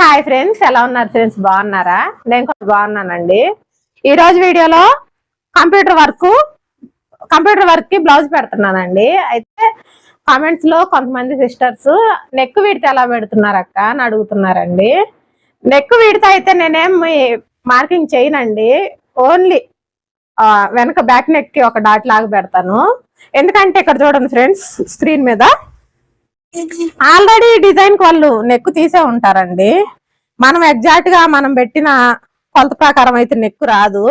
Hi friends ఎలా ఉన్నారు friends? బాగున్నారా? నేను కూడా బాగున్నానండి. ఈ రోజు వీడియోలో కంప్యూటర్ వర్క్ కంప్యూటర్ వర్క్కి బ్లౌజ్ పెడుతున్నానండి. అయితే కామెంట్స్లో కొంతమంది సిస్టర్స్ నెక్ విడితే ఎలా పెడుతున్నారు అక్క అని అడుగుతున్నారండి. నెక్ విడితే అయితే నేనేం మార్కింగ్ చేయనండి. ఓన్లీ వెనక బ్యాక్ నెక్కి ఒక డాట్ లాగా పెడతాను. ఎందుకంటే ఇక్కడ చూడండి ఫ్రెండ్స్ స్క్రీన్ మీద. ఆల్రెడీ డిజైన్కి వాళ్ళు నెక్ తీసే ఉంటారండి. మనం ఎగ్జాక్ట్గా మనం పెట్టిన కొలత ప్రకారం అయితే నెక్కు రాదు.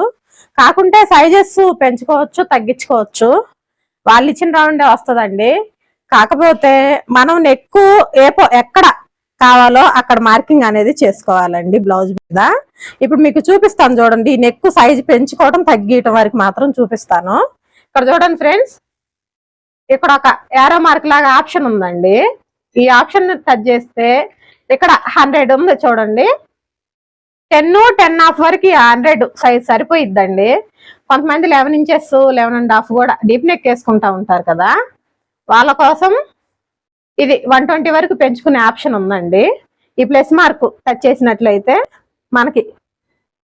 కాకుంటే సైజెస్ పెంచుకోవచ్చు తగ్గించుకోవచ్చు. వాళ్ళు ఇచ్చిన రౌండే వస్తుందండి. కాకపోతే మనం నెక్కు ఏ ఎక్కడ కావాలో అక్కడ మార్కింగ్ అనేది చేసుకోవాలండి బ్లౌజ్ మీద. ఇప్పుడు మీకు చూపిస్తాను చూడండి ఈ నెక్ సైజ్ పెంచుకోవడం తగ్గియటం వరకు మాత్రం చూపిస్తాను. ఇక్కడ చూడండి ఫ్రెండ్స్ ఇక్కడ ఒక ఏరో మార్క్ లాగా ఆప్షన్ ఉందండి. ఈ ఆప్షన్ టచ్ చేస్తే ఇక్కడ హండ్రెడ్ ఉంది చూడండి. టెన్ టెన్ హాఫ్ వరకు హండ్రెడ్ సైజ్ సరిపోయిద్దండి. కొంతమంది eleven inches eleven and half కూడా డీప్ నెక్ వేసుకుంటా ఉంటారు కదా. వాళ్ళ కోసం ఇది వన్ ట్వంటీ వరకు పెంచుకునే ఆప్షన్ ఉందండి. ఈ ప్లస్ మార్క్ టచ్ చేసినట్లయితే మనకి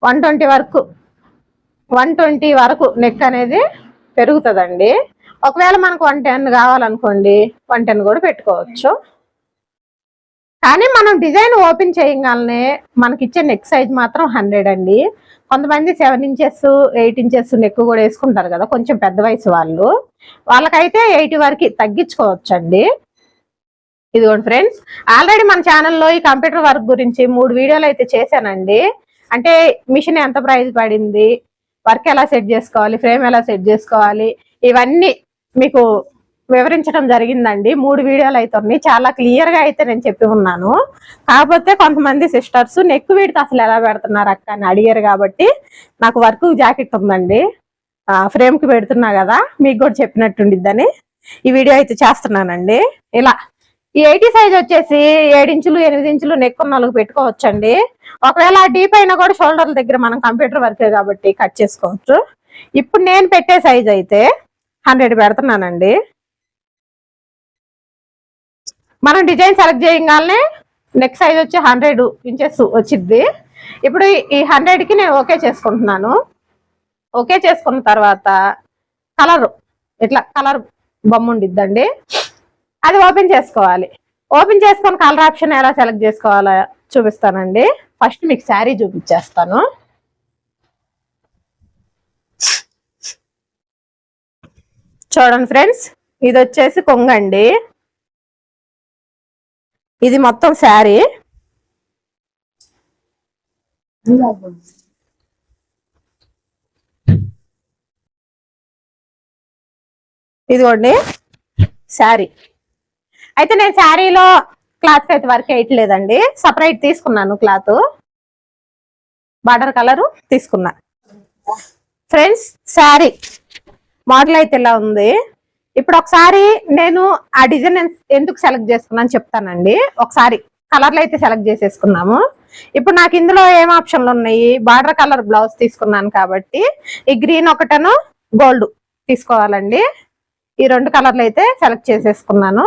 వన్ ట్వంటీ వరకు వన్ ట్వంటీ వరకు నెక్ అనేది పెరుగుతుందండి. ఒకవేళ మనకు వన్ టెన్ కావాలనుకోండి వన్ టెన్ కూడా పెట్టుకోవచ్చు. కానీ మనం డిజైన్ ఓపెన్ చేయగానే మనకి ఇచ్చే నెక్ సైజ్ మాత్రం హండ్రెడ్ అండి. కొంతమంది seven inches eight inches neck కూడా వేసుకుంటారు కదా కొంచెం పెద్ద వయసు వాళ్ళు. వాళ్ళకైతే ఎయిటీ వరకు తగ్గించుకోవచ్చు అండి ఇదిగోండి ఫ్రెండ్స్ ఆల్రెడీ మన ఛానల్లో ఈ కంప్యూటర్ వర్క్ గురించి మూడు వీడియోలు అయితే చేశానండి. అంటే మిషన్ ఎంత ప్రైస్ పడింది వర్క్ ఎలా సెట్ చేసుకోవాలి ఫ్రేమ్ ఎలా సెట్ చేసుకోవాలి ఇవన్నీ మీకు వివరించడం జరిగిందండి. మూడు వీడియోలు అయితే ఉన్నాయి. చాలా క్లియర్గా అయితే నేను చెప్పి ఉన్నాను. కాకపోతే కొంతమంది సిస్టర్స్ నెక్ వీడితే అసలు ఎలా పెడుతున్నారు అక్క అని అడిగారు కాబట్టి నాకు వర్క్ జాకెట్ ఉందండి. ఫ్రేమ్కి పెడుతున్నా కదా మీకు కూడా చెప్పినట్టుండిద్దని ఈ వీడియో అయితే చేస్తున్నానండి. ఇలా. ఈ ఎయిటీ సైజ్ వచ్చేసి ఏడించులు ఎనిమిది ఇంచులు నెక్ నాలుగు పెట్టుకోవచ్చండి. ఒకవేళ డీప్ అయినా కూడా షోల్డర్ల దగ్గర మనం కంప్యూటర్ వర్కే కాబట్టి కట్ చేసుకోవచ్చు. ఇప్పుడు నేను పెట్టే సైజ్ అయితే హండ్రెడ్ పెడుతున్నానండి. మనం డిజైన్ సెలెక్ట్ చేయగానే నెక్ సైజ్ వచ్చి హండ్రెడ్ ఇంచెస్ వచ్చింది ఇప్పుడు ఈ హండ్రెడ్కి నేను ఓకే చేసుకుంటున్నాను. ఓకే చేసుకున్న తర్వాత కలర్ ఇట్లా కలర్ బొమ్మ ఉండిద్దండి. అది ఓపెన్ చేసుకోవాలి. ఓపెన్ చేసుకొని కలర్ ఆప్షన్ ఎలా సెలెక్ట్ చేసుకోవాలో చూపిస్తానండి. ఫస్ట్ మీకు శారీ చూపించేస్తాను. చూడండి ఫ్రెండ్స్ ఇది వచ్చేసి కొంగండి. ఇది మొత్తం శారీ. ఇదిగోండి. శారీ. అయితే నేను శారీలో క్లాత్ అయితే వర్క్ వేయట్లేదండి. సపరేట్ తీసుకున్నాను క్లాత్. బార్డర్ కలర్ తీసుకున్నా. ఫ్రెండ్స్ శారీ. మోడల్ అయితే ఇలా ఉంది. ఇప్పుడు ఒకసారి నేను ఆ డిజైన్ ఎందుకు సెలెక్ట్ చేసుకున్నాను చెప్తానండి. ఒకసారి కలర్లు అయితే సెలెక్ట్ చేసేసుకున్నాము. ఇప్పుడు నాకు ఇందులో ఏం ఆప్షన్లు ఉన్నాయి? బార్డర్ కలర్ బ్లౌజ్ తీసుకున్నాను కాబట్టి ఈ గ్రీన్ ఒకటను గోల్డ్ తీసుకోవాలండి. ఈ రెండు కలర్లు అయితే సెలెక్ట్ చేసేసుకున్నాను.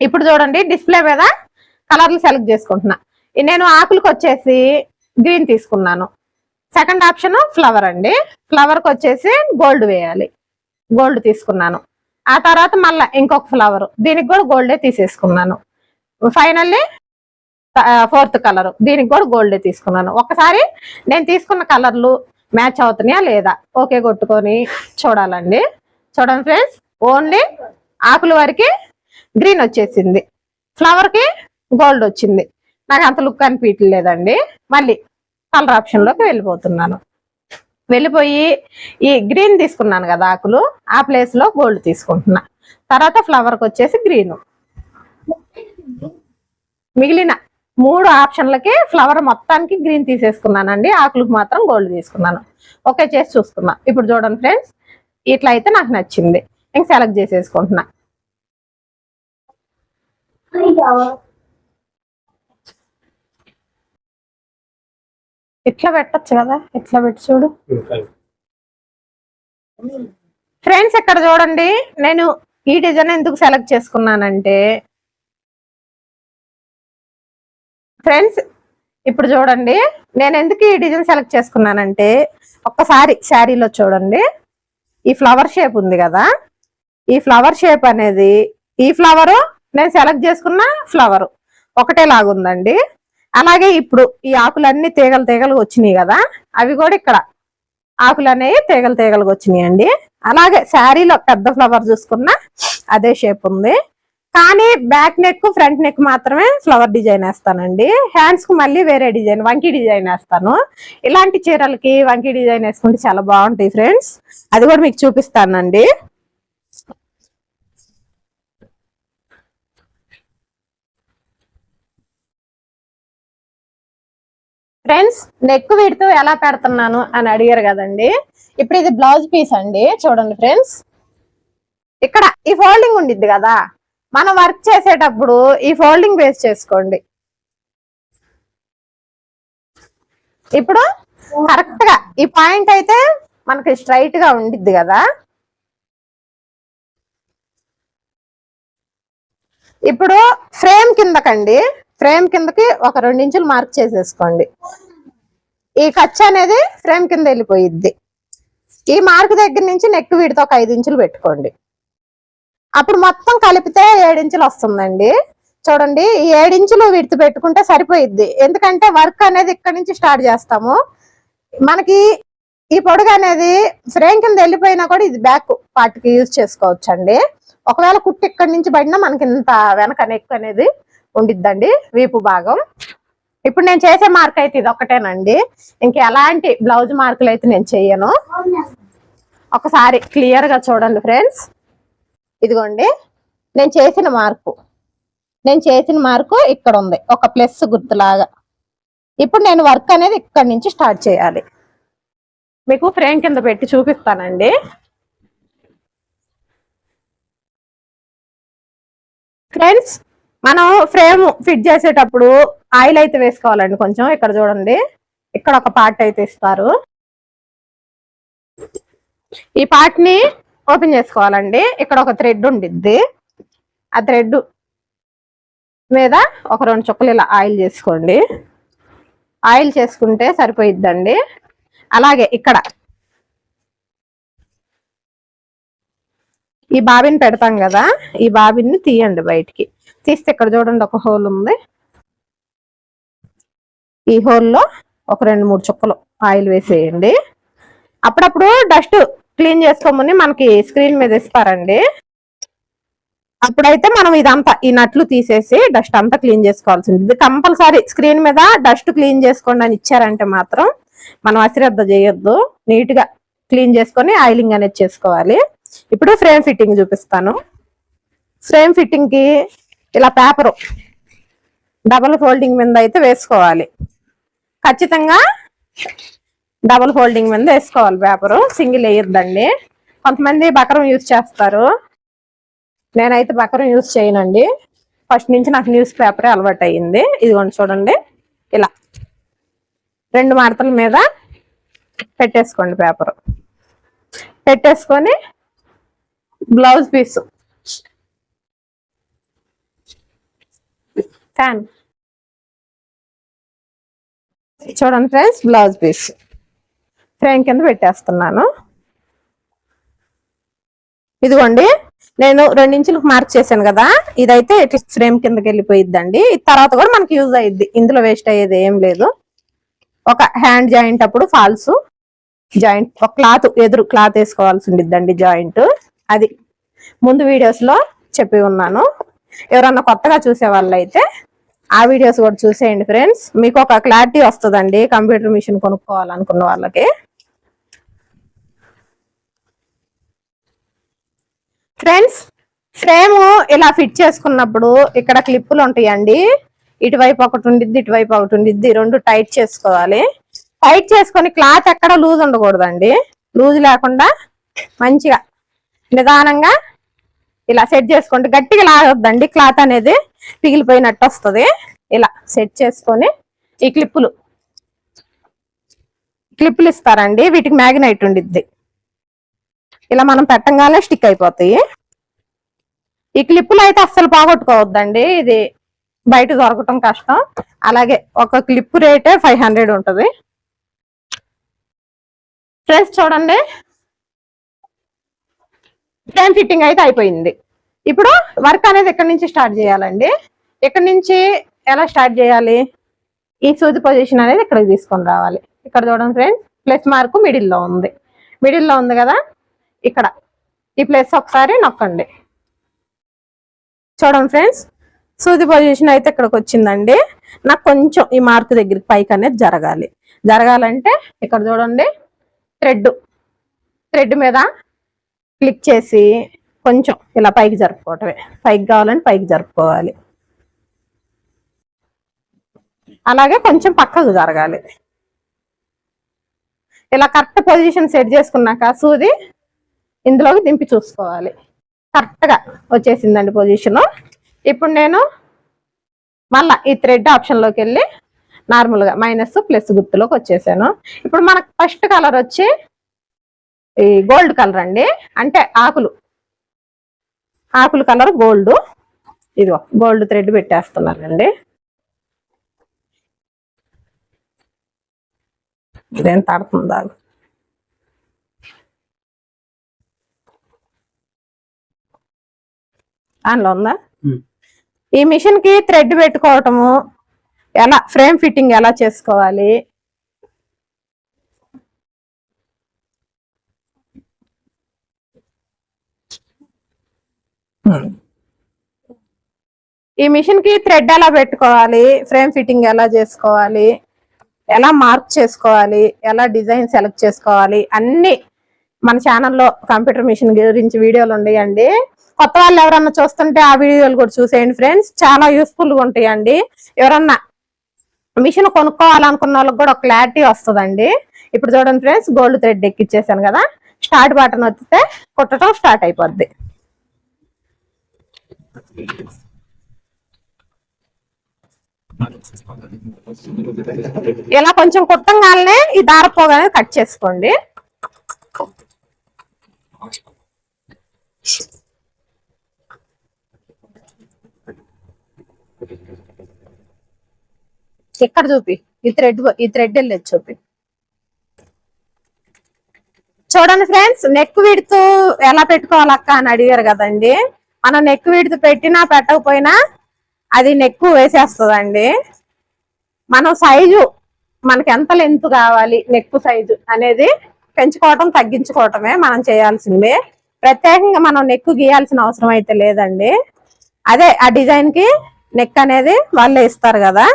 ఇప్పుడు చూడండి డిస్ప్లే మీద కలర్లు సెలెక్ట్ చేసుకుంటున్నా. నేను ఆకులకు వచ్చేసి గ్రీన్ తీసుకున్నాను. సెకండ్ ఆప్షన్ ఫ్లవర్ అండి. ఫ్లవర్కి వచ్చేసి గోల్డ్ వేయాలి. గోల్డ్ తీసుకున్నాను. ఆ తర్వాత మళ్ళీ ఇంకొక ఫ్లవర్ దీనికి కూడా గోల్డే తీసేసుకున్నాను. ఫైనల్లీ ఫోర్త్ కలర్ దీనికి కూడా గోల్డే తీసుకున్నాను. ఒకసారి నేను తీసుకున్న కలర్లు మ్యాచ్ అవుతున్నాయా లేదా? ఓకే కొట్టుకొని చూడాలండి. చూడండి ఫ్రెండ్స్ ఓన్లీ ఆకుల వరకు గ్రీన్ వచ్చేసింది. ఫ్లవర్కి గోల్డ్ వచ్చింది. నాకు అంత లుక్ అనిపించలేదండి మళ్ళీ కలర్ ఆప్షన్లోకి వెళ్ళిపోతున్నాను. వెళ్ళిపోయి ఈ గ్రీన్ తీసుకున్నాను కదా ఆకులు ఆ ప్లేస్లో గోల్డ్ తీసుకుంటున్నా. తర్వాత ఫ్లవర్కి వచ్చేసి గ్రీన్ మిగిలిన మూడు ఆప్షన్లకి ఫ్లవర్ మొత్తానికి గ్రీన్ తీసేసుకున్నానండి. ఆకులకు మాత్రం గోల్డ్ తీసుకున్నాను. ఓకే చేసి చూసుకున్నా ఇప్పుడు చూడండి ఫ్రెండ్స్ ఇట్లా అయితే నాకు నచ్చింది. ఇంక సెలెక్ట్ చేసేసుకుంటున్నా. ఇట్లా పెట్టచ్చు కదా? ఇట్లా పెట్టి చూడు. ఫ్రెండ్స్ ఇక్కడ చూడండి? నేను ఈ డిజైన్ ఎందుకు సెలెక్ట్ చేసుకున్నానంటే ఫ్రెండ్స్ ఇప్పుడు చూడండి. నేను ఎందుకు ఈ డిజైన్ సెలెక్ట్ చేసుకున్నానంటే ఒక్కసారి శారీలో చూడండి. ఈ ఫ్లవర్ షేప్ ఉంది కదా? ఈ ఫ్లవర్ షేప్ అనేది ఈ ఫ్లవర్ నేను సెలెక్ట్ చేసుకున్న ఫ్లవర్ ఒకటే లాగుందండి అలాగే ఇప్పుడు ఈ ఆకులన్నీ తీగలు తీగలు వచ్చినాయి కదా అవి కూడా ఇక్కడ ఆకులు అనేవి తీగలు తీగలుగా వచ్చినాయి అండి అలాగే శారీలో పెద్ద ఫ్లవర్ చూసుకున్న అదే షేప్ ఉంది. కానీ బ్యాక్ నెక్ ఫ్రంట్ నెక్ మాత్రమే ఫ్లవర్ డిజైన్ వేస్తానండి. హ్యాండ్స్కు మళ్ళీ వేరే డిజైన్ వంకీ డిజైన్ వేస్తాను. ఇలాంటి చీరలకి వంకీ డిజైన్ వేసుకుంటే చాలా బాగుంటాయి ఫ్రెండ్స్. అది కూడా మీకు చూపిస్తానండి. ఫ్రెండ్స్ నెక్ విడుతూ ఎలా పెడుతున్నాను అని అడిగారు కదండి. ఇప్పుడు ఇది బ్లౌజ్ పీస్ అండి. చూడండి ఫ్రెండ్స్ ఇక్కడ ఈ ఫోల్డింగ్ ఉండిద్ది కదా. మనం వర్క్ చేసేటప్పుడు ఈ ఫోల్డింగ్ బేస్ చేసుకోండి. ఇప్పుడు కరెక్ట్గా ఈ పాయింట్ అయితే మనకి స్ట్రైట్గా ఉండిద్ది కదా. ఇప్పుడు ఫ్రేమ్ కిందకండి. ఫ్రేమ్ కిందకి ఒక రెండు ఇంచులు మార్క్ చేసేసుకోండి. ఈ ఖర్చు అనేది ఫ్రేమ్ కింద వెళ్ళిపోయిద్ది. ఈ మార్క్ దగ్గర నుంచి నెక్ వీడితో ఒక ఐదు ఇంచులు పెట్టుకోండి. అప్పుడు మొత్తం కలిపితే ఏడించులు వస్తుందండి. చూడండి ఈ ఏడించులు విడుతు పెట్టుకుంటే సరిపోయిద్ది. ఎందుకంటే వర్క్ అనేది ఇక్కడ నుంచి స్టార్ట్ చేస్తాము. మనకి ఈ పొడుగు అనేది ఫ్రేమ్ కింద వెళ్ళిపోయినా కూడా ఇది బ్యాక్ పార్ట్కి యూజ్ చేసుకోవచ్చు అండి ఒకవేళ కుట్టు ఇక్కడి నుంచి పడినా మనకి ఇంత వెనక నెక్ అనేది ఉండిద్దండి వీపు భాగం. ఇప్పుడు నేను చేసే మార్క్ అయితే ఇది ఒకటేనండి. ఇంకెలాంటి బ్లౌజ్ మార్కులు అయితే నేను చెయ్యను. ఒకసారి క్లియర్గా చూడండి ఫ్రెండ్స్ ఇదిగోండి నేను చేసిన మార్కు నేను చేసిన మార్కు ఇక్కడ ఉంది ఒక ప్లస్ గుర్తులాగా ఇప్పుడు నేను వర్క్ అనేది ఇక్కడ నుంచి స్టార్ట్ చేయాలి. మీకు ఫ్రేమ్ కింద పెట్టి చూపిస్తానండి. ఫ్రెండ్స్ మనం ఫ్రేమ్ ఫిట్ చేసేటప్పుడు ఆయిల్ అయితే వేసుకోవాలండి కొంచెం ఇక్కడ చూడండి. ఇక్కడ ఒక పార్ట్ అయితే ఇస్తారు. ఈ పార్ట్ని ఓపెన్ చేసుకోవాలండి. ఇక్కడ ఒక థ్రెడ్ ఉండిద్ది. ఆ థ్రెడ్ మీద ఒక రెండు చుక్కలు ఇలా ఆయిల్ చేసుకోండి. ఆయిల్ చేసుకుంటే సరిపోయిద్దండి. అలాగే ఇక్కడ ఈ బాబిన్ పెడతాం కదా ఈ బాబిన్ని తీయండి బయటికి. తీస్తే ఇక్కడ చూడండి ఒక హోల్ ఉంది. ఈ హోల్లో ఒక రెండు మూడు చుక్కలు ఆయిల్ వేసేయండి. అప్పుడప్పుడు డస్ట్ క్లీన్ చేసుకోమని మనకి స్క్రీన్ మీద ఇస్తారండి. అప్పుడైతే మనం ఇదంతా ఈ నట్లు తీసేసి డస్ట్ అంతా క్లీన్ చేసుకోవాల్సింది. ఇది కంపల్సరీ స్క్రీన్ మీద డస్ట్ క్లీన్ చేసుకోండి అని ఇచ్చారంటే మాత్రం మనం అశ్రద్ధ చేయొద్దు. నీట్గా క్లీన్ చేసుకొని ఆయిలింగ్ అనేది చేసుకోవాలి. ఇప్పుడు ఫ్రేమ్ ఫిట్టింగ్ చూపిస్తాను. ఫ్రేమ్ ఫిట్టింగ్కి ఇలా పేపరు డబుల్ ఫోల్డింగ్ మీద అయితే వేసుకోవాలి. ఖచ్చితంగా డబుల్ ఫోల్డింగ్ మీద వేసుకోవాలి పేపరు. సింగిల్ వేయద్దండి. కొంతమంది బకరం యూజ్ చేస్తారు. నేనైతే బకరం యూజ్ చేయనండి. ఫస్ట్ నుంచి నాకు న్యూస్ పేపరే అలవాటు అయ్యింది ఇదిగోండి చూడండి. ఇలా రెండు మడతల మీద పెట్టేసుకోండి పేపరు. పెట్టేసుకొని బ్లౌజ్ పీస్ ఫ్యాన్ చూడండి ఫ్రెండ్స్ బ్లౌజ్ పీస్. ఫ్రేమ్ కింద పెట్టేస్తున్నాను. ఇదిగోండి నేను రెండించులకు మార్క్ చేశాను కదా ఇదైతే ఫ్రేమ్ కిందకి వెళ్ళిపోయిద్దండి. ఇది తర్వాత కూడా మనకి యూజ్ అయ్యిద్ది ఇందులో వేస్ట్ అయ్యేది ఏం లేదు. ఒక హ్యాండ్ జాయింట్ అప్పుడు ఫాల్స్. జాయింట్ ఒక క్లాత్ ఎదురు క్లాత్ వేసుకోవాల్సి ఉండిద్దండి జాయింట్. అది ముందు వీడియోస్లో చెప్పి ఉన్నాను. ఎవరన్నా కొత్తగా చూసే అయితే ఆ వీడియోస్ కూడా చూసేయండి ఫ్రెండ్స్. మీకు ఒక క్లారిటీ వస్తుందండి కంప్యూటర్ మిషన్ కొనుక్కోవాలనుకున్న వాళ్ళకి. ఫ్రెండ్స్ ఫ్రేమ్ ఇలా ఫిట్ చేసుకున్నప్పుడు ఇక్కడ క్లిప్పులు ఉంటాయండి. ఇటువైపు ఒకటి ఉండిద్ది ఇటువైపు ఒకటి ఉండిద్ది. రెండు టైట్ చేసుకోవాలి. టైట్ చేసుకొని క్లాత్ ఎక్కడ లూజ్ ఉండకూడదండి. లూజ్ లేకుండా మంచిగా నిదానంగా ఇలా సెట్ చేసుకుంటే గట్టిగా లాగొద్దండి. క్లాత్ అనేది పిగిలిపోయినట్టు వస్తుంది. ఇలా సెట్ చేసుకొని ఈ క్లిప్పులు. క్లిప్పులు ఇస్తారండి. వీటికి మ్యాగ్నైట్ ఉండిద్ది. ఇలా మనం పెట్టంగానే స్టిక్ అయిపోతాయి. ఈ క్లిప్పులు అయితే అస్సలు పోగొట్టుకోవద్దండి. ఇది బయట దొరకటం కష్టం. అలాగే ఒక క్లిప్ రేటే ఫైవ్ హండ్రెడ్ ఉంటుంది. ఫ్రెండ్స్ చూడండి. ఫ్రేమ్ ఫిట్టింగ్ అయితే అయిపోయింది. ఇప్పుడు వర్క్ అనేది ఎక్కడి నుంచి స్టార్ట్ చేయాలండి? ఎక్కడి నుంచి ఎలా స్టార్ట్ చేయాలి? ఈ సూది పొజిషన్ అనేది ఇక్కడికి తీసుకొని రావాలి. ఇక్కడ చూడండి ఫ్రెండ్స్ ప్లస్ మార్క్ మిడిల్లో ఉంది. మిడిల్లో ఉంది కదా? ఇక్కడ. ఈ ప్లస్ ఒకసారి నొక్కండి. చూడండి ఫ్రెండ్స్ సూది పొజిషన్ అయితే ఇక్కడికి వచ్చిందండి. నాకు కొంచెం ఈ మార్క్ దగ్గరికి పైకి అనేది జరగాలి. జరగాలంటే ఇక్కడ చూడండి థ్రెడ్ థ్రెడ్ మీద క్లిక్ చేసి కొంచెం ఇలా పైకి జరుపుకోవటమే. పైకి కావాలని పైకి జరుపుకోవాలి. అలాగే కొంచెం పక్కకు జరగాలి. ఇలా కరెక్ట్ పొజిషన్ సెట్ చేసుకున్నాక సూది ఇందులోకి దింపి చూసుకోవాలి. కరెక్ట్గా వచ్చేసిందండి పొజిషన్. ఇప్పుడు నేను మళ్ళా ఈ థ్రెడ్ ఆప్షన్లోకి వెళ్ళి నార్మల్గా మైనస్ ప్లస్ గుర్తులోకి వచ్చేసాను. ఇప్పుడు మనకు ఫస్ట్ కలర్ వచ్చి ఈ గోల్డ్ కలర్ అండి. అంటే ఆకులు. ఆకులు కలర్ గోల్డ్. ఇదిగో గోల్డ్ థ్రెడ్ పెట్టేస్తున్నానండి ఇదేం తడుతుందా దానిలో ఉందా. ఈ మిషన్కి థ్రెడ్ పెట్టుకోవటము ఎలా ఫ్రేమ్ ఫిట్టింగ్ ఎలా చేసుకోవాలి? ఈ మిషన్కి థ్రెడ్ ఎలా పెట్టుకోవాలి? ఫ్రేమ్ ఫిట్టింగ్ ఎలా చేసుకోవాలి? ఎలా మార్క్ చేసుకోవాలి? ఎలా డిజైన్ సెలెక్ట్ చేసుకోవాలి? అన్ని మన ఛానల్లో కంప్యూటర్ మిషన్ గురించి వీడియోలు ఉన్నాయండి కొత్త వాళ్ళు ఎవరన్నా చూస్తుంటే ఆ వీడియోలు కూడా చూసేయండి ఫ్రెండ్స్ చాలా యూస్ఫుల్గా ఉంటాయండి. ఎవరన్నా మిషన్ కొనుక్కోవాలనుకున్న వాళ్ళకి కూడా ఒక క్లారిటీ వస్తుందండి. ఇప్పుడు చూడండి ఫ్రెండ్స్ గోల్డ్ థ్రెడ్ ఎక్కిచ్చేసాను కదా. స్టార్ట్ బటన్ వస్తే కుట్టడం స్టార్ట్ అయిపోద్ది. ఇలా కొంచెం కుట్టంగానే ఈ దారపోగ అనేది కట్ చేసుకోండి. ఎక్కడ చూపి? ఈ థ్రెడ్ ఈ థ్రెడ్ వెళ్ళేది చూపి. చూడండి ఫ్రెండ్స్ నెక్ విడుతూ ఎలా పెట్టుకోవాలక్క అని అడిగారు కదండి. మనం నెక్ విడుతూ పెట్టినా పెట్టకపోయినా అది నెక్ వేసేస్తుందండి. మనం సైజు మనకి ఎంత లెంత్ కావాలి నెక్ సైజు అనేది పెంచుకోవటం తగ్గించుకోవటమే మనం చేయాల్సిందే. ప్రత్యేకంగా మనం నెక్ గీయాల్సిన అవసరం అయితే లేదండి. అదే ఆ డిజైన్కి నెక్ అనేది వాళ్ళే ఇస్తారు కదా.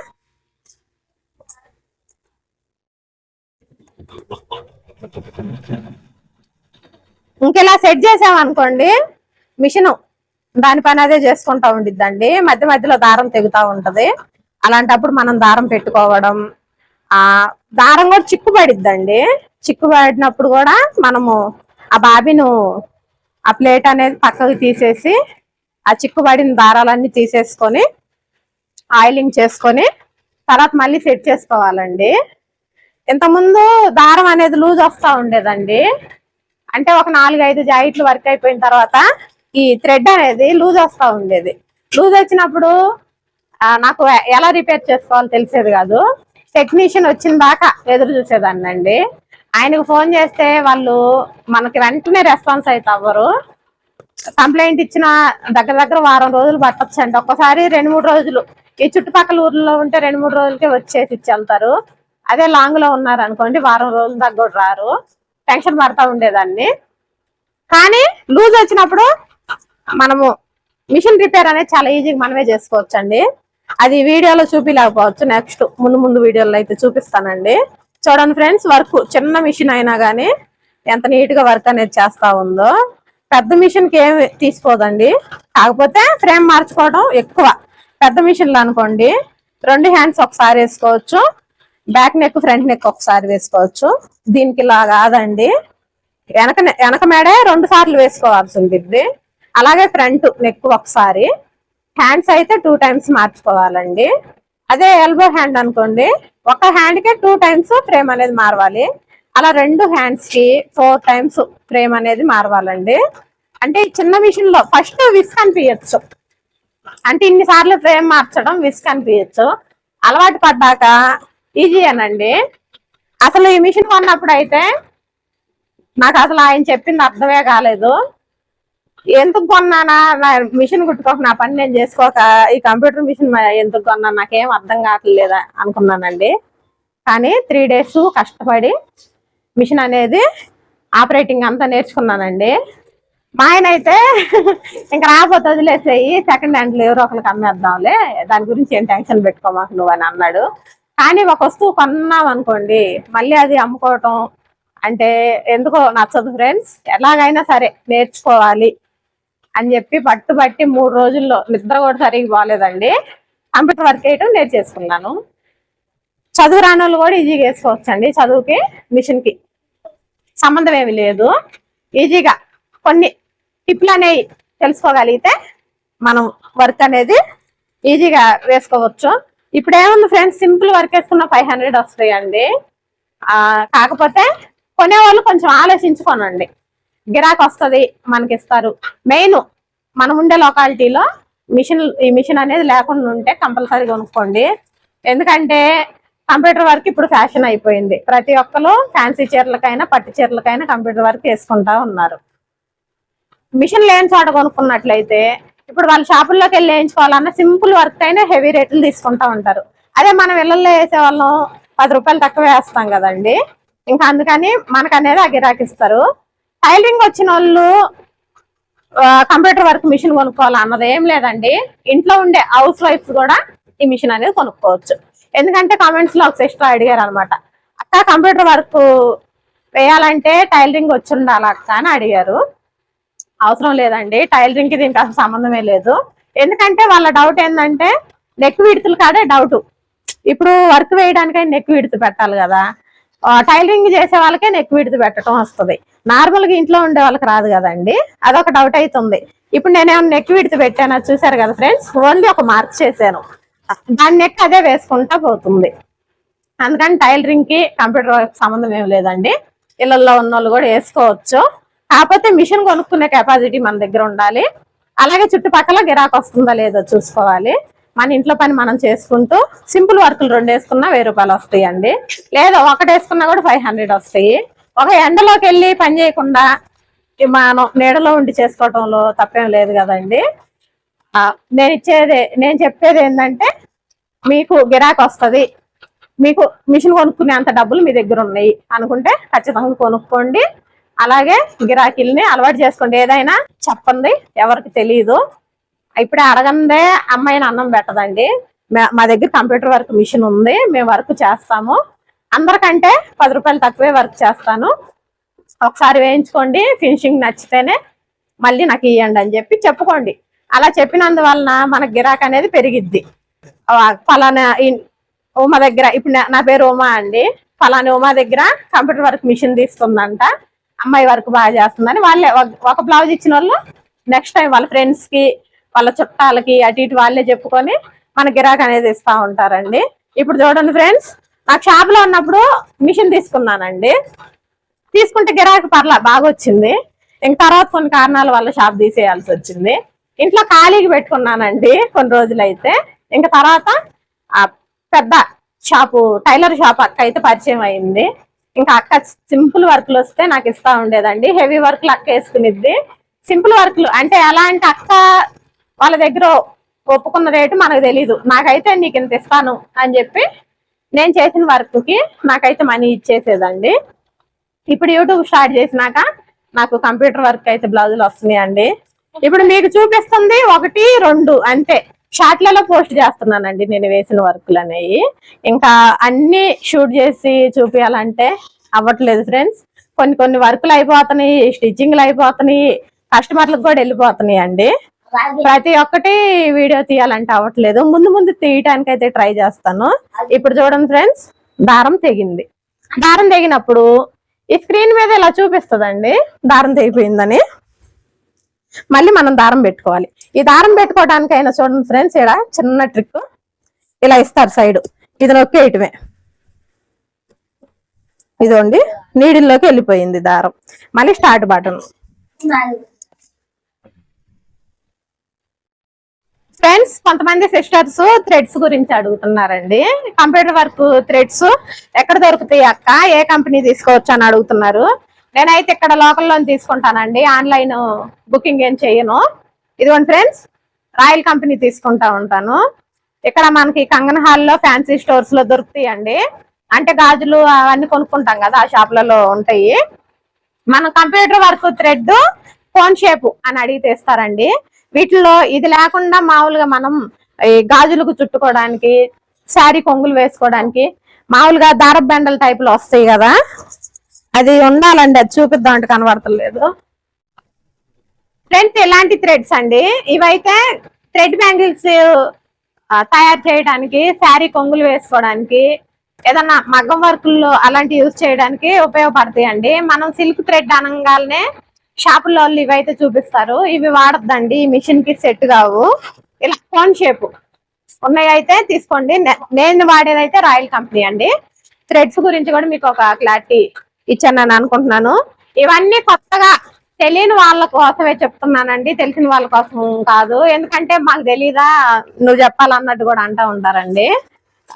ఇంకెలా సెట్ చేసామనుకోండి మిషన్ దానిపైన అదే చేసుకుంటా ఉండిద్దండి. మధ్య మధ్యలో దారం తెగుతా ఉంటది. అలాంటప్పుడు మనం దారం పెట్టుకోవడం ఆ దారం కూడా చిక్కుబడిద్దండి. చిక్కు పడినప్పుడు కూడా మనము ఆ బాబిను ఆ ప్లేట్ అనేది పక్కకు తీసేసి ఆ చిక్కుపడిన దారాలన్నీ తీసేసుకొని ఆయిలింగ్ చేసుకొని తర్వాత మళ్ళీ సెట్ చేసుకోవాలండి. ఇంతకుముందు దారం అనేది లూజ్ వస్తూ ఉండేదండి. అంటే ఒక నాలుగు ఐదు జాయిట్లు వర్క్ అయిపోయిన తర్వాత ఈ థ్రెడ్ అనేది లూజ్ వస్తా ఉండేది. లూజ్ వచ్చినప్పుడు నాకు ఎలా రిపేర్ చేసుకోవాలో తెలిసేది కాదు. టెక్నీషియన్ వచ్చిన దాకా ఎదురు చూసేదాన్ని అండి. ఆయనకు ఫోన్ చేస్తే వాళ్ళు మనకి వెంటనే రెస్పాన్స్ అయితే అవ్వరు. కంప్లైంట్ ఇచ్చిన దగ్గర దగ్గర వారం రోజులు పట్టచ్చు అండి ఒక్కసారి రెండు మూడు రోజులు. ఈ చుట్టుపక్కల ఊర్లో ఉంటే రెండు మూడు రోజులకే వచ్చేసి ఇచ్చి వెళ్తారు అదే లాంగ్లో ఉన్నారు అనుకోండి వారం రోజుల దగ్గర కూడా రారు. టెన్షన్ పడతా ఉండేదాన్ని. కానీ లూజ్ వచ్చినప్పుడు మనము మిషన్ రిపేర్ అనేది చాలా ఈజీగా మనమే చేసుకోవచ్చు అండి అది వీడియోలో చూపించలేకపోవచ్చు నెక్స్ట్ ముందు ముందు వీడియోలో అయితే చూపిస్తానండి. చూడండి ఫ్రెండ్స్ వర్క్ చిన్న మిషన్ అయినా కానీ ఎంత నీట్గా వర్క్ అనేది చేస్తా ఉందో. పెద్ద మిషన్కి ఏమి తీసుకోదండి. కాకపోతే ఫ్రేమ్ మార్చుకోవడం ఎక్కువ. పెద్ద మిషన్లు అనుకోండి రెండు హ్యాండ్స్ ఒకసారి వేసుకోవచ్చు. బ్యాక్ నెక్ ఫ్రంట్ నెక్ ఒకసారి వేసుకోవచ్చు. దీనికి ఇలా కాదండి. వెనక వెనక మేడే రెండు సార్లు వేసుకోవాల్సి ఉంటుంది అలాగే ఫ్రంట్ నెక్ ఒకసారి. హ్యాండ్స్ అయితే టూ టైమ్స్ మార్చుకోవాలండి. అదే ఎల్బో హ్యాండ్ అనుకోండి. ఒక హ్యాండ్కే టూ టైమ్స్ ఫ్రేమ్ అనేది మారవాలి. అలా రెండు హ్యాండ్స్కి ఫోర్ టైమ్స్ ఫ్రేమ్ అనేది మారవాలండి. అంటే చిన్న మిషన్లో ఫస్ట్ విస్క్ అనిపించచ్చు అంటే ఇన్ని సార్లు ఫ్రేమ్ మార్చడం విస్క్ అనిపించచ్చు అలవాటు పడ్డాక ఈజీ అనండి. అసలు ఈ మిషన్ కొన్నప్పుడు అయితే నాకు అసలు ఆయన చెప్పింది అర్థమే కాలేదు. ఎందుకు కొన్నానా? నా మిషన్ కుట్టుకోక నా పని నేను చేసుకోక ఈ కంప్యూటర్ మిషన్ ఎందుకు కొన్నా నాకేం అర్థం కావట్లేదు అనుకున్నానండి. కానీ త్రీ డేస్ కష్టపడి మిషన్ అనేది ఆపరేటింగ్ అంతా నేర్చుకున్నానండి. మా ఆయన అయితే ఇంకా రాకపోతే వదిలేసేయి సెకండ్ హ్యాండ్లు ఎవరో ఒకరికి అమ్మేద్దాంలే దాని గురించి ఏం టెన్షన్ పెట్టుకోమాకు నువ్వు అని అన్నాడు. కానీ ఒక వస్తువు కొన్నాం అనుకోండి మళ్ళీ అది అమ్ముకోవటం అంటే ఎందుకో నచ్చదు ఫ్రెండ్స్ ఎలాగైనా సరే నేర్చుకోవాలి. అని చెప్పి పట్టు పట్టి మూడు రోజుల్లో నిద్ర కూడా సరిగ్గా బాగాలేదండి. కంప్యూటర్ వర్క్ వేయటం నేర్చేసుకున్నాను చదువు రాని వాళ్ళు కూడా ఈజీగా వేసుకోవచ్చండి చదువుకి మిషన్కి సంబంధం ఏమి లేదు. ఈజీగా కొన్ని టిప్లు అనేవి తెలుసుకోగలిగితే మనం వర్క్ అనేది ఈజీగా వేసుకోవచ్చు. ఇప్పుడు ఏముంది ఫ్రెండ్స్ సింపుల్ వర్క్ వేసుకున్న ఫైవ్ హండ్రెడ్ వస్తాయండి. కాకపోతే కొనేవాళ్ళు కొంచెం ఆలోచించుకోనండి. గిరాక్ వస్తుంది మనకి ఇస్తారు మెయిన్ మనం ఉండే లొకాలిటీలో మిషన్ ఈ మిషన్ అనేది లేకుండా ఉంటే కంపల్సరీ కొనుక్కోండి. ఎందుకంటే కంప్యూటర్ వర్క్ ఇప్పుడు ఫ్యాషన్ అయిపోయింది. ప్రతి ఒక్కరు ఫ్యాన్సీ చీరలకైనా పట్టు చీరలకైనా కంప్యూటర్ వర్క్ వేసుకుంటా ఉన్నారు. మిషన్ లేని చోట కొనుక్కున్నట్లయితే ఇప్పుడు వాళ్ళ షాపుల్లోకి వెళ్ళి వేయించుకోవాలన్నా సింపుల్ వర్క్ అయినా హెవీ రేట్లు తీసుకుంటా ఉంటారు. అదే మనం ఇళ్ళల్లో వేసే వాళ్ళం పది రూపాయలు తక్కువ వేస్తాం కదండి. ఇంకా అందుకని మనకు అనేది ఆ గిరాకిస్తారు. టైలరింగ్ వచ్చిన వాళ్ళు కంప్యూటర్ వర్క్ మిషన్ కొనుక్కోవాలి అన్నది ఏం లేదండి. ఇంట్లో ఉండే హౌస్ వైఫ్ కూడా ఈ మిషన్ అనేది కొనుక్కోవచ్చు. ఎందుకంటే కామెంట్స్లో ఒక సిస్టర్ అడిగారు అనమాట అక్క కంప్యూటర్ వర్క్ వేయాలంటే టైలరింగ్ వచ్చి ఉండాలి అక్క? అని అడిగారు. అవసరం లేదండి. టైలరింగ్కి దీనికి అసలు సంబంధమే లేదు. ఎందుకంటే వాళ్ళ డౌట్ ఏంటంటే నెక్ విడుతులు కాదే డౌట్ ఇప్పుడు వర్క్ వేయడానికై నెక్ విడుతు పెట్టాలి కదా. టైలరింగ్ చేసే వాళ్ళకే నెక్ విడుతు పెట్టడం వస్తుంది. నార్మల్గా ఇంట్లో ఉండే వాళ్ళకి రాదు కదండి. అదొక డౌట్ అవుతుంది ఇప్పుడు నేనేమన్నా నెక్ విడిచి పెట్టాను? చూసారు కదా ఫ్రెండ్స్ ఓన్లీ ఒక మార్క్ చేశాను. దాని నెక్ అదే వేసుకుంటా పోతుంది. అందుకని టైలరింగ్కి కంప్యూటర్ వర్క్ సంబంధం ఏం లేదండి. ఇళ్ళలో ఉన్న వాళ్ళు కూడా వేసుకోవచ్చు. కాకపోతే మిషన్ కొనుక్కునే కెపాసిటీ మన దగ్గర ఉండాలి. అలాగే చుట్టుపక్కల గిరాక్ వస్తుందా లేదో చూసుకోవాలి. మన ఇంట్లో పని మనం చేసుకుంటూ సింపుల్ వర్కులు రెండు వేసుకున్నా వెయ్యి రూపాయలు వస్తాయండి. లేదా ఒకటి వేసుకున్నా కూడా ఫైవ్ హండ్రెడ్ వస్తాయి. ఒక ఎండలోకి వెళ్ళి పని చేయకుండా మనం నీడలో ఉండి చేసుకోవటంలో తప్పేం లేదు కదండి. నేను ఇచ్చేది నేను చెప్పేది ఏంటంటే మీకు గిరాక్ వస్తుంది. మీకు మిషన్ కొనుక్కునే అంత డబ్బులు మీ దగ్గర ఉన్నాయి అనుకుంటే ఖచ్చితంగా కొనుక్కోండి. అలాగే గిరాకీల్ని అలవాటు చేసుకోండి. ఏదైనా చెప్పండి ఎవరికి తెలియదు ఇప్పుడే అడగందే అమ్మాయిని అన్నం పెట్టదండి. మా దగ్గర కంప్యూటర్ వర్క్ మిషన్ ఉంది. మేము వర్క్ చేస్తాము. అందరికంటే పది రూపాయలు తక్కువే వర్క్ చేస్తాను. ఒకసారి వేయించుకోండి ఫినిషింగ్ నచ్చితేనే మళ్ళీ నాకు ఇవ్వండి అని చెప్పి చెప్పుకోండి. అలా చెప్పినందువలన మనకు గిరాక్ అనేది పెరిగిద్ది. ఫలానా ఉమా దగ్గర ఇప్పుడు నా- నా పేరు ఉమా అండి. ఫలానా ఉమా దగ్గర కంప్యూటర్ వర్క్ మిషన్ తీసుకుందంట. అమ్మాయి వర్క్ బాగా చేస్తుందని వాళ్ళే ఒక- బ్లౌజ్ ఇచ్చిన వాళ్ళు నెక్స్ట్ టైం వాళ్ళ ఫ్రెండ్స్కి వాళ్ళ చుట్టాలకి అటు ఇటు వాళ్ళే చెప్పుకొని మన గిరాక్ అనేది ఇస్తూ ఉంటారండి. ఇప్పుడు చూడండి ఫ్రెండ్స్ నాకు షాప్లో ఉన్నప్పుడు మిషన్ తీసుకున్నానండి. తీసుకుంటే గిరాకీ పర్లా బాగా వచ్చింది ఇంక తర్వాత కొన్ని కారణాల వల్ల షాప్ తీసేయాల్సి వచ్చింది. ఇంట్లో ఖాళీకి పెట్టుకున్నానండి కొన్ని రోజులైతే. ఇంకా తర్వాత ఆ పెద్ద షాపు టైలర్ షాప్ అక్క అయితే పరిచయం అయింది. ఇంకా అక్క సింపుల్ వర్క్లు వస్తే నాకు ఇస్తా ఉండేదండి. హెవీ వర్క్లు అక్క వేసుకునిద్ది. సింపుల్ వర్క్లు అంటే ఎలా అంటే అక్క వాళ్ళ దగ్గర ఒప్పుకున్న రేటు మనకు తెలీదు. నాకైతే నీకు ఇంత ఇస్తాను అని చెప్పి నేను చేసిన వర్క్కి నాకైతే మనీ ఇచ్చేసేదండి. ఇప్పుడు యూట్యూబ్ స్టార్ట్ చేసినాక నాకు కంప్యూటర్ వర్క్ అయితే బ్లౌజులు వస్తున్నాయండి. ఇప్పుడు మీకు చూపిస్తుంది ఒకటి రెండు అంతే. షార్ట్లలో పోస్ట్ చేస్తున్నానండి నేను వేసిన వర్కులు అనేవి. ఇంకా అన్ని షూట్ చేసి చూపించాలంటే అవ్వట్లేదు ఫ్రెండ్స్. కొన్ని కొన్ని వర్కులు అయిపోతున్నాయి స్టిచ్చింగ్లు అయిపోతున్నాయి కస్టమర్లకు కూడా వెళ్ళిపోతున్నాయి అండి ప్రతి ఒక్కటి వీడియో తీయాలంటే అవ్వట్లేదు. ముందు ముందు తీయటానికి అయితే ట్రై చేస్తాను. ఇప్పుడు చూడండి ఫ్రెండ్స్ దారం తెగింది. దారం తెగినప్పుడు ఈ స్క్రీన్ మీద ఇలా చూపిస్తుందండి. దారం తెగిపోయిందని. మళ్ళీ మనం దారం పెట్టుకోవాలి. ఈ దారం పెట్టుకోవడానికైనా చూడండి ఫ్రెండ్స్ ఇక్కడ చిన్న ట్రిక్ ఇలా ఇస్తారు సైడ్. ఇది నొక్కేయటమే. ఇదిగోండి నీడిల్లోకి వెళ్ళిపోయింది దారం. మళ్ళీ స్టార్ట్ బటన్. ఫ్రెండ్స్ కొంతమంది సిస్టర్స్ థ్రెడ్స్ గురించి అడుగుతున్నారండి. కంప్యూటర్ వర్క్ థ్రెడ్స్ ఎక్కడ దొరుకుతాయి అక్క? ఏ కంపెనీ తీసుకోవచ్చు అని అడుగుతున్నారు. నేనైతే ఇక్కడ లోకల్లో తీసుకుంటానండి. ఆన్లైన్ బుకింగ్ ఏం చేయను. ఇదిగోండి ఫ్రెండ్స్ రాయల్ కంపెనీ తీసుకుంటా ఉంటాను. ఇక్కడ మనకి కంగన్ హాల్లో ఫ్యాన్సీ స్టోర్స్లో దొరుకుతాయండి. అంటే గాజులు అవన్నీ కొనుక్కుంటాం కదా ఆ షాపులలో ఉంటాయి. మన computer work thread phone shape అని అడిగితే ఇస్తారండి వీటిలో ఇది లేకుండా మామూలుగా మనం ఈ గాజులకు చుట్టుకోవడానికి శారీ కొంగులు వేసుకోవడానికి మామూలుగా దారపు బెండల టైపులో వస్తాయి కదా. అది ఉండాలండి అది చూపిద్దాం అంటే కనబడతలేదు. ఫ్రెండ్స్ ఎలాంటి థ్రెడ్స్ అండి. ఇవైతే థ్రెడ్ బ్యాంగిల్స్ తయారు చేయడానికి శారీ కొంగులు వేసుకోవడానికి ఏదన్నా మగ్గం వర్క్లో అలాంటి యూజ్ చేయడానికి ఉపయోగపడతాయి అండి మనం సిల్క్ థ్రెడ్ అనగానే షాపుల్లో వాళ్ళు ఇవైతే చూపిస్తారు. ఇవి వాడద్దండి. ఈ మిషన్కి సెట్ కావు. ఇలా కోన్ షేప్. ఉన్నాయి అయితే తీసుకోండి. నే- నేను వాడేదైతే రాయల్ కంపెనీ అండి. థ్రెడ్స్ గురించి కూడా మీకు ఒక క్లారిటీ ఇచ్చాను నేను అనుకుంటున్నాను. ఇవన్నీ కొత్తగా తెలియని వాళ్ళ కోసమే చెప్తున్నానండి. తెలిసిన వాళ్ళ కోసం కాదు. ఎందుకంటే మాకు తెలీదా? నువ్వు చెప్పాలన్నట్టు కూడా అంటూ ఉంటారండి.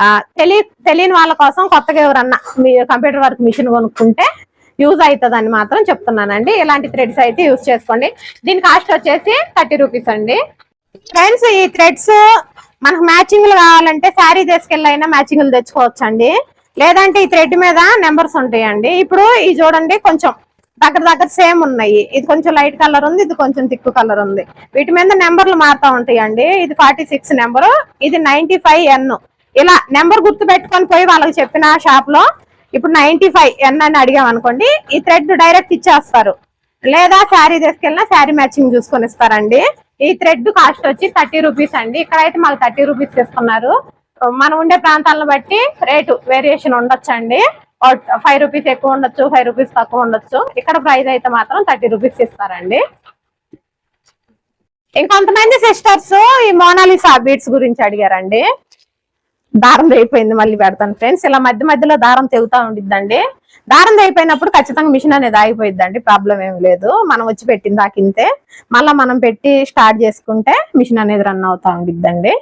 ఆ, తెలియ తెలియని వాళ్ళ కోసం కొత్తగా ఎవరన్నా మీ కంప్యూటర్ వర్క్ మిషన్ కొనుక్కుంటే యూజ్ అవుతుందని మాత్రం చెప్తున్నానండి. ఇలాంటి థ్రెడ్స్ అయితే యూజ్ చేసుకోండి. దీని కాస్ట్ వచ్చేసి థర్టీ రూపీస్ అండి. ఫ్రెండ్స్ ఈ థ్రెడ్స్ మనకు మ్యాచింగ్లు కావాలంటే శారీ తీసుకెళ్ళైనా మ్యాచింగ్లు తెచ్చుకోవచ్చు అండి లేదంటే ఈ థ్రెడ్ మీద నెంబర్స్ ఉంటాయండి. ఇప్పుడు ఈ చూడండి కొంచెం దగ్గర దగ్గర సేమ్ ఉన్నాయి. ఇది కొంచెం లైట్ కలర్ ఉంది ఇది కొంచెం తిక్కు కలర్ ఉంది. వీటి మీద నెంబర్లు మారుతా ఉంటాయండి. ఇది ఫార్టీ సిక్స్ నెంబర్ ఇది నైన్టీ ఫైవ్ ఎన్ ఇలా నెంబర్ గుర్తు పెట్టుకొని పోయి వాళ్ళకి చెప్పిన షాప్లో ఇప్పుడు నైన్టీ ఫైవ్ ఎన్ అని అడిగాం అనుకోండి ఈ థ్రెడ్ డైరెక్ట్ ఇచ్చేస్తారు. లేదా శారీ తీసుకెళ్ళినా శారీ మ్యాచింగ్ చూసుకొని ఇస్తారండి. ఈ థ్రెడ్ కాస్ట్ వచ్చి థర్టీ రూపీస్ అండి. ఇక్కడైతే మాకు థర్టీ రూపీస్ ఇస్తున్నారు మనం ఉండే ప్రాంతాలను బట్టి రేటు వేరియేషన్ ఉండొచ్చు అండి ఫైవ్ రూపీస్ ఎక్కువ ఉండొచ్చు ఫైవ్ రూపీస్ తక్కువ ఉండొచ్చు. ఇక్కడ ప్రైస్ అయితే మాత్రం థర్టీ రూపీస్ ఇస్తారండి. ఇంకొంతమంది సిస్టర్స్ ఈ మోనాలిసా బీట్స్ గురించి అడిగారండి. దారం తెగిపోయింది మళ్ళీ పెడతాను. ఫ్రెండ్స్ ఇలా మధ్య మధ్యలో దారం తెగుతా ఉండిద్దండి. దారం తెగిపోయినప్పుడు ఖచ్చితంగా మిషన్ అనేది ఆగిపోయిద్దండి. ప్రాబ్లం ఏం లేదు. మనం వచ్చి పెట్టిన దాకింతే మళ్ళీ మనం పెట్టి స్టార్ట్ చేసుకుంటే మిషన్ అనేది రన్ అవుతా ఉండిద్దండి.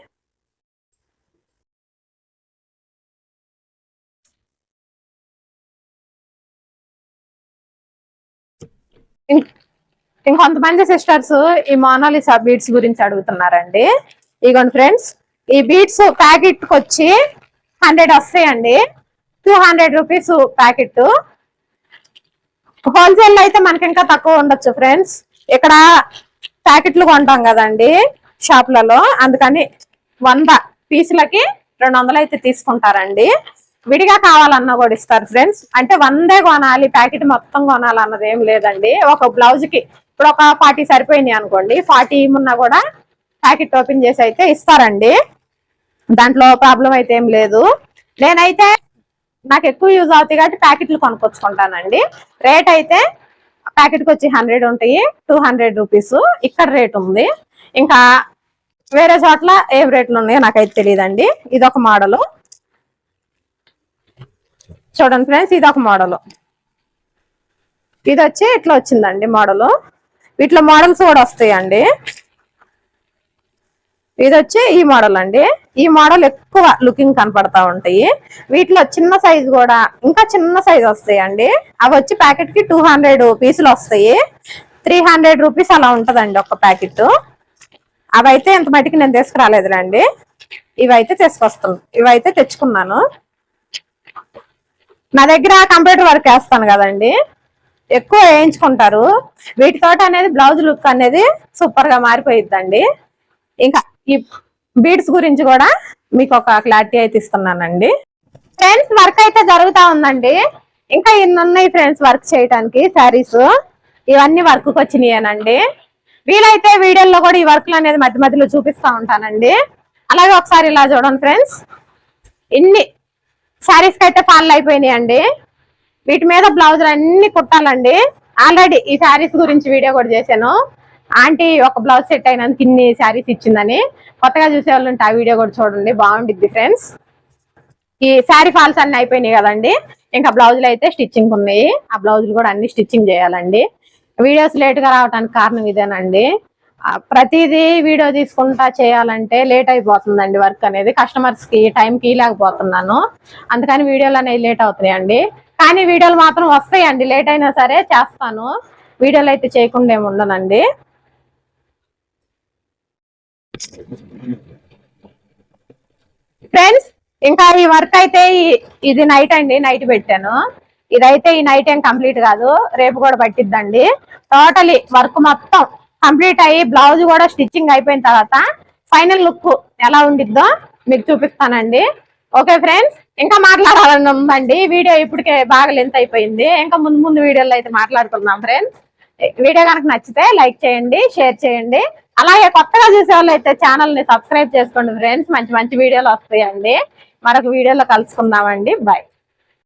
ఇంకొంతమంది సిస్టర్స్ ఈ మోనాలిసా బీడ్స్ గురించి అడుగుతున్నారండి. ఇగోండి ఫ్రెండ్స్ ఈ బీట్స్ ప్యాకెట్ వచ్చి హండ్రెడ్ వస్తాయండి. Two hundred rupees packet. Wholesale అయితే మనకి ఇంకా తక్కువ ఉండొచ్చు ఫ్రెండ్స్ ఇక్కడ ప్యాకెట్లు కొంటాం కదండి షాప్లలో. అందుకని వంద పీసులకి రెండు వందలు అయితే తీసుకుంటారండి. విడిగా కావాలన్నా కూడా ఇస్తారు ఫ్రెండ్స్ అంటే వందే కొనాలి ప్యాకెట్ మొత్తం కొనాలన్నది ఏం లేదండి. ఒక బ్లౌజ్కి ఇప్పుడు ఒక ఫార్టీ సరిపోయినాయి అనుకోండి. ఫార్టీ ఉన్నా కూడా ప్యాకెట్ ఓపెన్ చేసి అయితే ఇస్తారండి. దాంట్లో ప్రాబ్లం అయితే ఏం లేదు. నేనైతే నాకు ఎక్కువ యూజ్ అవుతాయి కాబట్టి ప్యాకెట్లు కొనుక్కొచ్చుకుంటానండి. రేట్ అయితే ప్యాకెట్కి వచ్చి హండ్రెడ్ ఉంటాయి టూ హండ్రెడ్ రూపీస్ ఇక్కడ రేట్ ఉంది. ఇంకా వేరే చోట్ల ఏం రేట్లు ఉన్నాయో నాకైతే తెలియదండి. ఇది ఒక చూడండి ఫ్రెండ్స్ ఇది ఒక మోడల్ ఇది వచ్చి ఇట్లా వచ్చిందండి మోడలు వీటిలో మోడల్స్ కూడా వస్తాయండి. ఇది వచ్చి ఈ మోడల్ అండి. ఈ మోడల్ ఎక్కువ లుకింగ్ కనపడతా ఉంటాయి. వీటిలో చిన్న సైజు కూడా ఇంకా చిన్న సైజ్ వస్తాయండి. అవి వచ్చి ప్యాకెట్కి టూ హండ్రెడ్ పీసులు వస్తాయి. త్రీ హండ్రెడ్ రూపీస్ అలా ఉంటదండి ఒక ప్యాకెట్. అవైతే ఇంత మటుకు నేను తీసుకురాలేదులేండి. ఇవైతే తీసుకొస్తాను ఇవైతే తెచ్చుకున్నాను. నా దగ్గర కంప్యూటర్ వర్క్ వేస్తాను కదండి. ఎక్కువ వేయించుకుంటారు. వీటితోటి అనేది బ్లౌజ్ లుక్ అనేది సూపర్గా మారిపోయిద్దండి. ఇంకా ఈ బీడ్స్ గురించి కూడా మీకు ఒక క్లారిటీ అయితే ఇస్తున్నానండి. ఫ్రెండ్స్ వర్క్ అయితే జరుగుతా ఉందండి. ఇంకా ఇన్ని ఉన్నాయి ఫ్రెండ్స్ వర్క్ చేయడానికి శారీస్ ఇవన్నీ వర్క్ వచ్చినాయనండి. వీలైతే వీడియోలో కూడా ఈ వర్క్లు అనేది మధ్య మధ్యలో చూపిస్తా ఉంటానండి. అలాగే ఒకసారి ఇలా చూడండి ఫ్రెండ్స్ ఇన్ని శారీస్కి అయితే ఫాల్ అయిపోయినాయండి. వీటి మీద బ్లౌజులు అన్ని కుట్టాలండి. ఆల్రెడీ ఈ శారీస్ గురించి వీడియో కూడా చేశాను. ఆంటీ ఒక బ్లౌజ్ సెట్ అయిన తిన్ని శారీస్ ఇచ్చిందని కొత్తగా చూసే వాళ్ళు ఉంటే ఆ వీడియో కూడా చూడండి బాగుండిద్ది ఫ్రెండ్స్. ఈ శారీ ఫాల్స్ అన్ని అయిపోయినాయి కదండి ఇంకా బ్లౌజులు అయితే స్టిచ్చింగ్ ఉన్నాయి. ఆ బ్లౌజులు కూడా అన్ని స్టిచ్చింగ్ చేయాలండి. వీడియోస్ లేట్గా రావడానికి కారణం ఇదేనండి. ప్రతిదీ వీడియో తీసుకుంటా చేయాలంటే లేట్ అయిపోతుందండి వర్క్ అనేది. కస్టమర్స్కి టైంకి లేకపోతున్నాను అందుకని వీడియోలు అనేవి లేట్ అవుతున్నాయండి. కానీ వీడియోలు మాత్రం వస్తాయండి లేట్ అయినా సరే చేస్తాను. వీడియోలు అయితే చేయకుండా ఏమి ఉండనండి. ఫ్రెండ్స్ ఇంకా ఈ వర్క్ అయితే ఇది నైట్ అండి నైట్ పెట్టాను. ఇదైతే ఈ నైట్ ఏం కంప్లీట్ కాదు రేపు కూడా పట్టిద్దండి. టోటలీ వర్క్ మొత్తం కంప్లీట్ అయ్యి బ్లౌజ్ కూడా స్టిచ్చింగ్ అయిపోయిన తర్వాత ఫైనల్ లుక్ ఎలా ఉండిద్దో మీకు చూపిస్తానండి. ఓకే ఫ్రెండ్స్ ఇంకా మాట్లాడాలని ఉందండి. వీడియో ఇప్పటికే బాగా లెంత్ అయిపోయింది. ఇంకా ముందు ముందు వీడియోలో అయితే మాట్లాడుకుందాం ఫ్రెండ్స్ వీడియో కనుక నచ్చితే లైక్ చేయండి షేర్ చేయండి. అలాగే కొత్తగా చూసే వాళ్ళు అయితే ఛానల్ని సబ్స్క్రైబ్ చేసుకోండి ఫ్రెండ్స్. మంచి మంచి వీడియోలు వస్తాయండి. మరొక వీడియోలో కలుసుకుందామండి. బాయ్